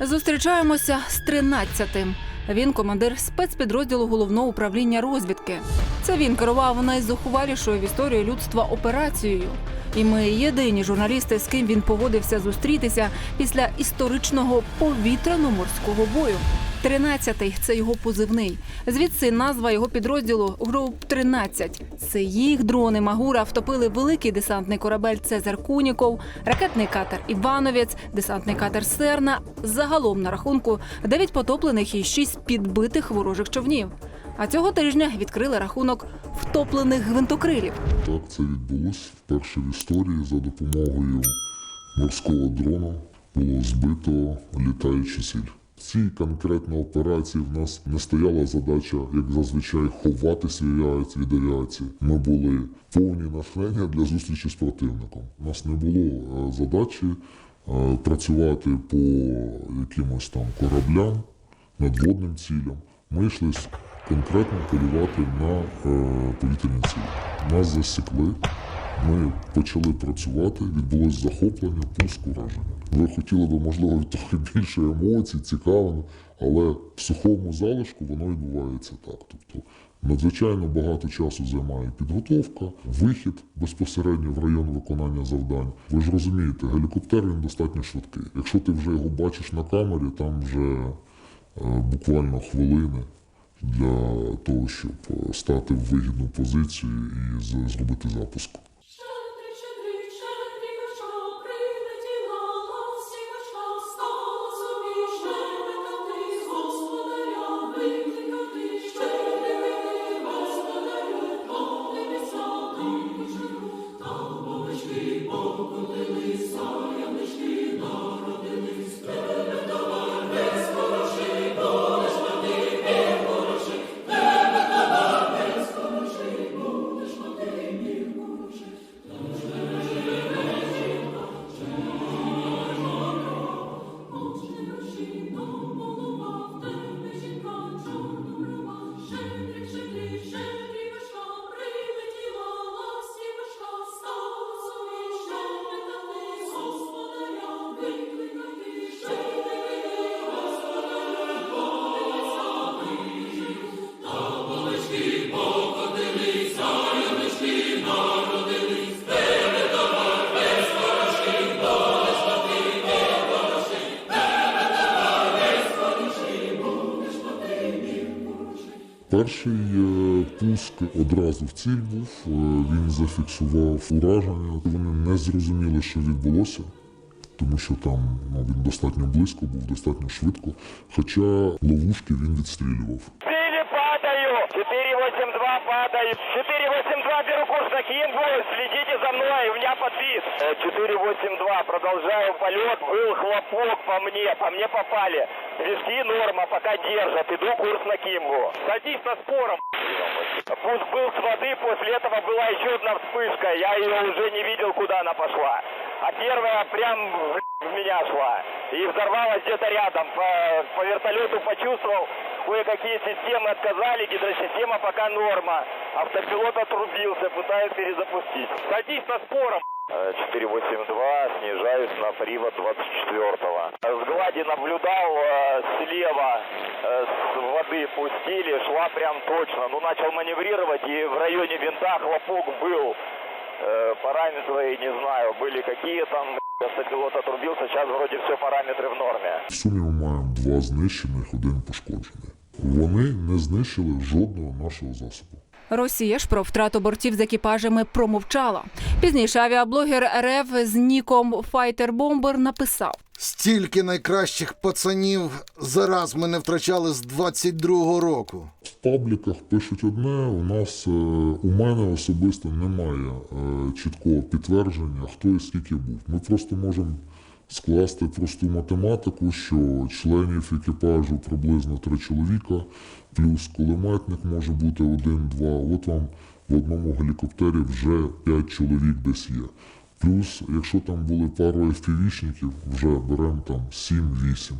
Зустрічаємося з 13-тим. Він командир спецпідрозділу головного управління розвідки. Це він керував найзухвалішою в історії людства операцією. І ми єдині журналісти, з ким він погодився зустрітися після історичного повітряно-морського бою. Тринадцятий це його позивний. Звідси назва його підрозділу груп 13. Це їх дрони Магура втопили великий десантний корабель Цезар Куніков, ракетний катер Івановець, десантний катер Серна. Загалом на рахунку 9 потоплених і 6 підбитих ворожих човнів. А цього тижня відкрили рахунок втоплених гвинтокрилів. Так це відбулось вперше в історії за допомогою морського дрона було збито літаючу ціль. Цій конкретній операції в нас не стояла задача, як зазвичай, ховатися авіації- від авіації. Ми були повні натхнення для зустрічі з противником. У нас не було е, задачі е, працювати по якимось там кораблям, надводним цілям. Ми йшли конкретно полювати на е, повітряні цілі. Нас засікли. Ми почали працювати, відбулось захоплення, пуск ураження. Ви хотіли би, можливо, трохи більше емоцій, цікаво, але в сухому залишку воно відбувається так. Тобто надзвичайно багато часу займає підготовка, вихід безпосередньо в район виконання завдань. Ви ж розумієте, гелікоптер він достатньо швидкий. Якщо ти вже його бачиш на камері, там вже е, буквально хвилини для того, щоб е, стати в вигідну позицію і зробити запуск. Перший е, пуск одразу в ціль був. е, Він зафіксував ураження. Вони не зрозуміли, що відбулося, тому що там ну, він достатньо близько був, достатньо швидко. Хоча ловушки він відстрілював. Сили падаю. 482 падаю. 482 беру курс на Кингу. Следите за мной. У меня подвис. Э, 482. Продолжаю полет. Был хлопок по мне. По мне попали. Виски норма. Пока держат. Иду курс на Кимбу. Садись на спором. Пуск был с воды. После этого была еще одна вспышка. Я ее уже не видел, куда она пошла. А первая прям в меня шла. И взорвалась где-то рядом. По, по вертолету почувствовал, кое-какие системы отказали, гидросистема пока норма. Автопилот отрубился, пытаюсь перезапустить. Садись на спором. 482, снижаюсь на привод 24-го. С глади наблюдал, э, слева э, с воды пустили, шла прям точно. Ну, начал маневрировать, и в районе винта хлопок был. Э, Параметры, не знаю, были какие там, автопилот отрубился, сейчас вроде все параметры в норме. В сумі ми маємо два знищених, один пошкоджений. Вони не знищили жодного нашого засобу. Росія ж про втрату бортів з екіпажами промовчала. Пізніше авіаблогер РФ з ніком Файтер Бомбер написав: Стільки найкращих пацанів зараз ми не втрачали з 22-го року. В пабліках пишуть одне, у нас е, у мене особисто немає е, чіткого підтвердження, хто і скільки був. Ми просто можемо скласти просту математику, що членів екіпажу приблизно три чоловіка, плюс кулеметник може бути один-два. От вам в одному гелікоптері вже п'ять чоловік десь є. Плюс, якщо там були пару FPV-шників, вже беремо там 7-8.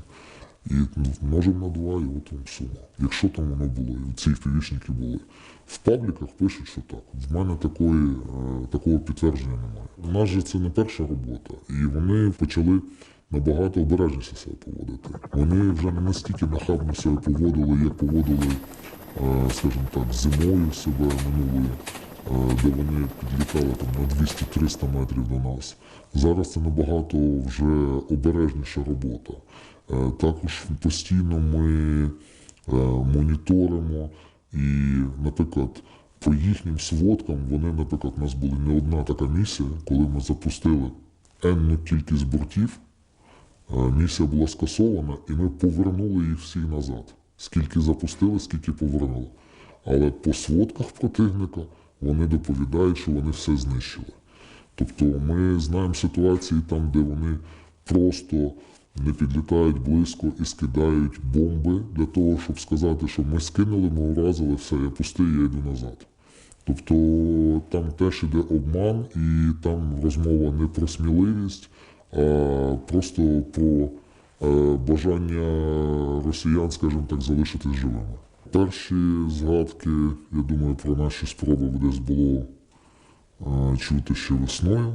І ну, множимо на два, і от вам сума. Якщо там воно було, і ці півічники були. В пабліках пишуть, що так. В мене такої, е, такого підтвердження немає. У нас же це не перша робота. І вони почали набагато обережніше себе поводити. Вони вже не настільки нахабно себе поводили, як поводили, е, скажімо так, зимою себе минулою, е, де вони підлітали там на 200-300 метрів до нас. Зараз це набагато вже обережніша робота. Е, Також постійно ми е, моніторимо і, наприклад, по їхнім сводкам вони, наприклад, у нас була не одна така місія, коли ми запустили енну кількість бортів, е, місія була скасована, і ми повернули їх всі назад. Скільки запустили, скільки повернули. Але по сводках противника вони доповідають, що вони все знищили. Тобто ми знаємо ситуації там, де вони просто не підлітають близько і скидають бомби для того, щоб сказати, що ми скинули, ми уразили, все, я пустий, я йду назад. Тобто там теж іде обман, і там розмова не про сміливість, а просто про е, бажання росіян, скажімо так, залишитись живими. Перші згадки, я думаю, про наші спроби десь було е, чути ще весною.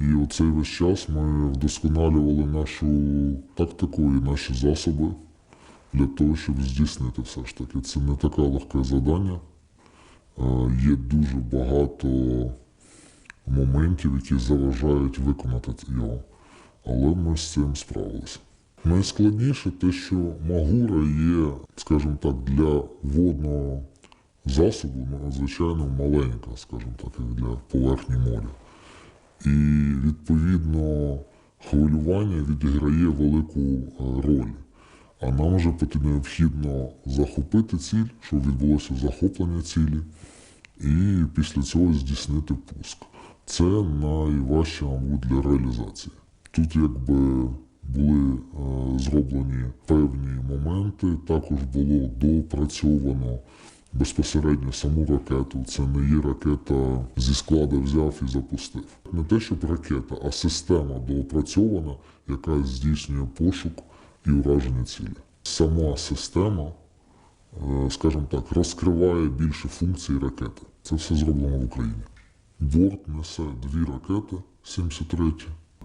І оцей весь час ми вдосконалювали нашу тактику і наші засоби для того, щоб здійснити все ж таки. Це не таке легке завдання. Е, Є дуже багато моментів, які заважають виконати його. Але ми з цим справилися. Найскладніше те, що Магура є, скажімо так, для водного засобу надзвичайно маленька, скажімо так, як для поверхні моря. І відповідно хвилювання відіграє велику е, роль. А нам вже необхідно захопити ціль, щоб відбулося захоплення цілі, і після цього здійснити пуск. Це найважче, мабуть, для реалізації. Тут якби були е, зроблені певні моменти, також було доопрацьовано безпосередньо саму ракету. Це не є ракета зі складу взяв і запустив. Не те, щоб ракета, а система доопрацьована, яка здійснює пошук і ураження цілі. Сама система, е, скажімо так, розкриває більше функцій ракети. Це все зроблено в Україні. Борт несе дві ракети 73.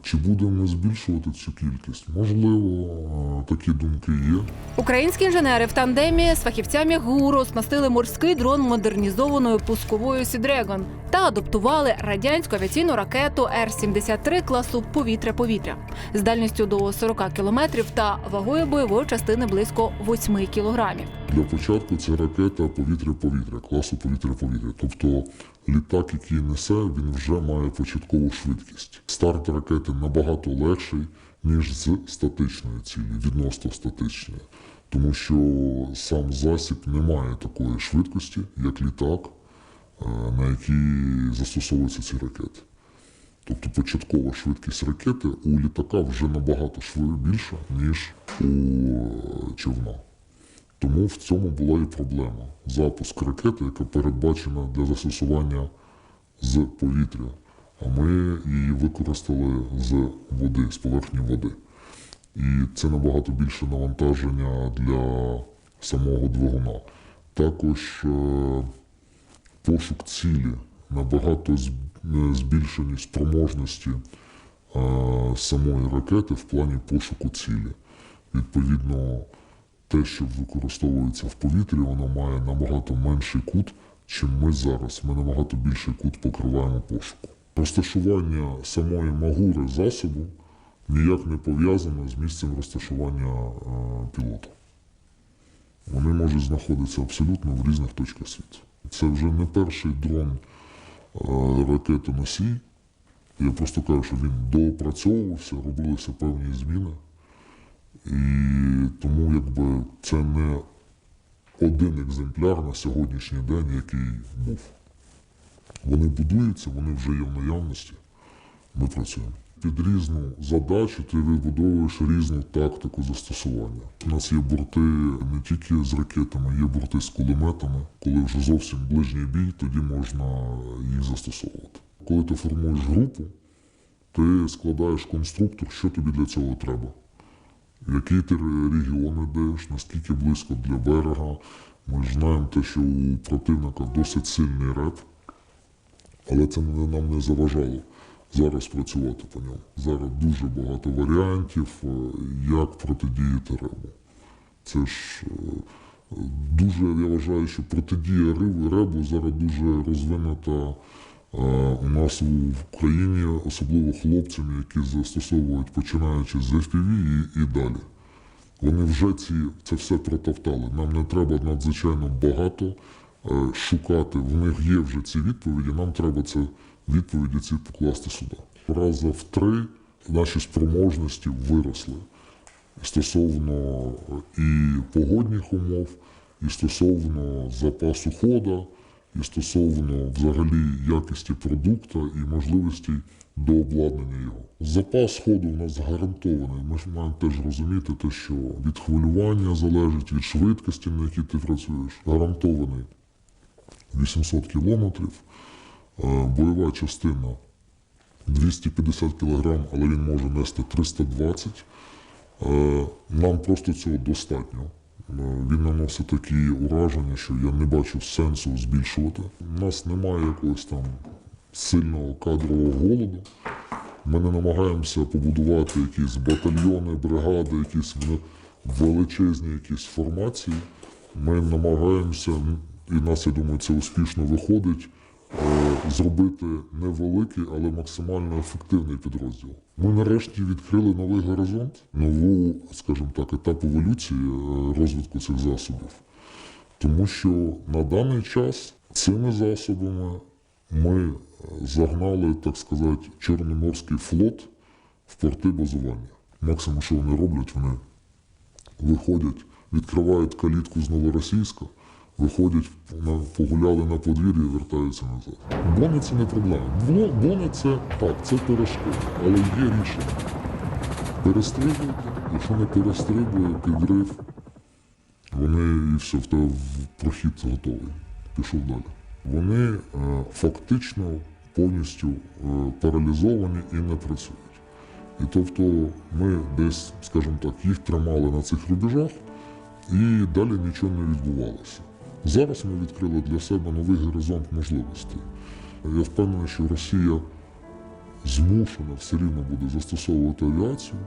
Чи будемо збільшувати цю кількість? Можливо, такі думки є. Українські інженери в тандемі з фахівцями ГУРу оснастили морський дрон модернізованою пусковою Сідрегон та адаптували радянську авіаційну ракету Р-73 класу повітря-повітря з дальністю до 40 кілометрів та вагою бойової частини близько 8 кілограмів. Для початку це ракета повітря-повітря, класу повітря-повітря. Тобто літак, який несе, він вже має початкову швидкість. Старт ракети набагато легший, ніж з статичної цілі, відносно статичної. Тому що сам засіб не має такої швидкості, як літак, е, на який застосовуються ці ракети. Тобто початкова швидкість ракети у літака вже набагато більша, ніж у е, човна. Тому в цьому була і проблема. Запуск ракети, яка передбачена для застосування з повітря. А ми її використали з води, з поверхні води. І це набагато більше навантаження для самого двигуна. Також е, пошук цілі, набагато е, збільшені спроможності е, самої ракети в плані пошуку цілі. Відповідно, те, що використовується в повітрі, воно має набагато менший кут, чим ми зараз. Ми набагато більший кут покриваємо пошуку. Розташування самої магури засобу ніяк не пов'язано з місцем розташування е, пілота. Вони можуть знаходитися абсолютно в різних точках світу. Це вже не перший дрон е, ракетоносій. Я просто кажу, що він доопрацьовувався, робилися певні зміни. І тому якби це не один екземпляр на сьогоднішній день, який був. Вони будуються, вони вже є в наявності. Ми працюємо. Під різну задачу ти вибудовуєш різну тактику застосування. У нас є борти не тільки з ракетами, є борти з кулеметами. Коли вже зовсім ближній бій, тоді можна їх застосовувати. Коли ти формуєш групу, ти складаєш конструктор, що тобі для цього треба в який ти регіон йдеш, наскільки близько для берега. Ми ж знаємо те, що у противника досить сильний реп, але це нам не заважало зараз працювати по ньому. Зараз дуже багато варіантів, е, як протидіяти ребу. Це ж е, дуже, я вважаю, що протидія ребу зараз дуже розвинута у нас в Україні, особливо хлопцям, які застосовують починаючи з FPV і, і далі. Вони вже ці, це все протовтали. Нам не треба надзвичайно багато е, шукати. В них є вже ці відповіді. Нам треба це відповіді ці покласти сюди. Раза в три наші спроможності виросли стосовно і погодних умов, і стосовно запасу хода, і стосовно взагалі якості продукту і можливості до обладнання його. Запас ходу у нас гарантований. Ми ж маємо теж розуміти те, що від хвилювання залежить, від швидкості, на якій ти працюєш. Гарантований 800 кілометрів. Е, Бойова частина 250 кг, але він може нести 320 Е, Нам просто цього достатньо. Е, Він наносить такі ураження, що я не бачу сенсу збільшувати. У нас немає якогось там сильного кадрового голоду. Ми не намагаємося побудувати якісь батальйони, бригади, якісь величезні якісь формації. Ми намагаємося, і нас, я думаю, це успішно виходить, е, зробити невеликий, але максимально ефективний підрозділ. Ми нарешті відкрили новий горизонт, нову, скажімо так, етап еволюції е, розвитку цих засобів. Тому що на даний час цими засобами ми е, загнали, так сказати, Чорноморський флот в порти базування. Максимум, що вони роблять, вони виходять, відкривають калітку з Новоросійська, виходять, на, погуляли на подвір'ї і вертаються назад. Бони це не проблема. Бо- Бони це так, це перешкода, але є рішення. Перестрибуйте, якщо не перестрибує, підрив, вони і все, в тебе прохід готовий. Пішов далі. Вони е, фактично повністю е, паралізовані і не працюють. І тобто ми десь, скажімо так, їх тримали на цих рубежах, і далі нічого не відбувалося. Зараз ми відкрили для себе новий горизонт можливостей. Я впевнений, що Росія змушена все рівно буде застосовувати авіацію,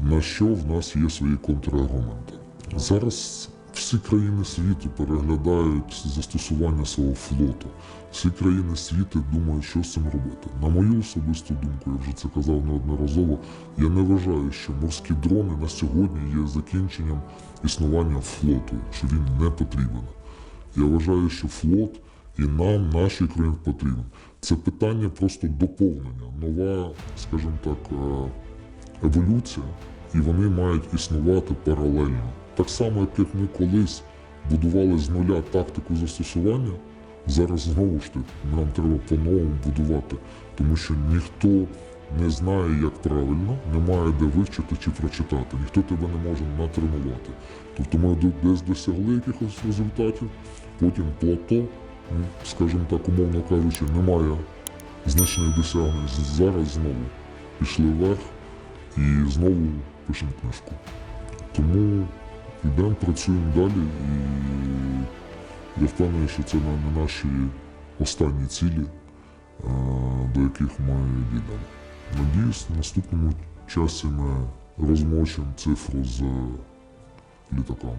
на що в нас є свої контраргументи. Зараз всі країни світу переглядають застосування свого флоту. Всі країни світу думають, що з цим робити. На мою особисту думку, я вже це казав неодноразово, я не вважаю, що морські дрони на сьогодні є закінченням існування флоту, що він не потрібен. Я вважаю, що флот і нам, нашій країні потрібен. Це питання просто доповнення, нова, скажімо так, е, еволюція, і вони мають існувати паралельно. Так само, як ми колись будували з нуля тактику застосування, зараз знову ж таки нам треба по-новому будувати, тому що ніхто не знає, як правильно, немає де вивчити чи прочитати, ніхто тебе не може натренувати. Тобто ми десь досягли якихось результатів, потім плато, скажімо так, умовно кажучи, немає значних досягнень. Зараз знову пішли вверх і знову пишемо книжку. Тому йдемо, працюємо далі і я впевнений, що це не наші останні цілі, е, до яких ми дійдемо. Надіюсь, на наступному часі ми розмочимо цифру з літаками.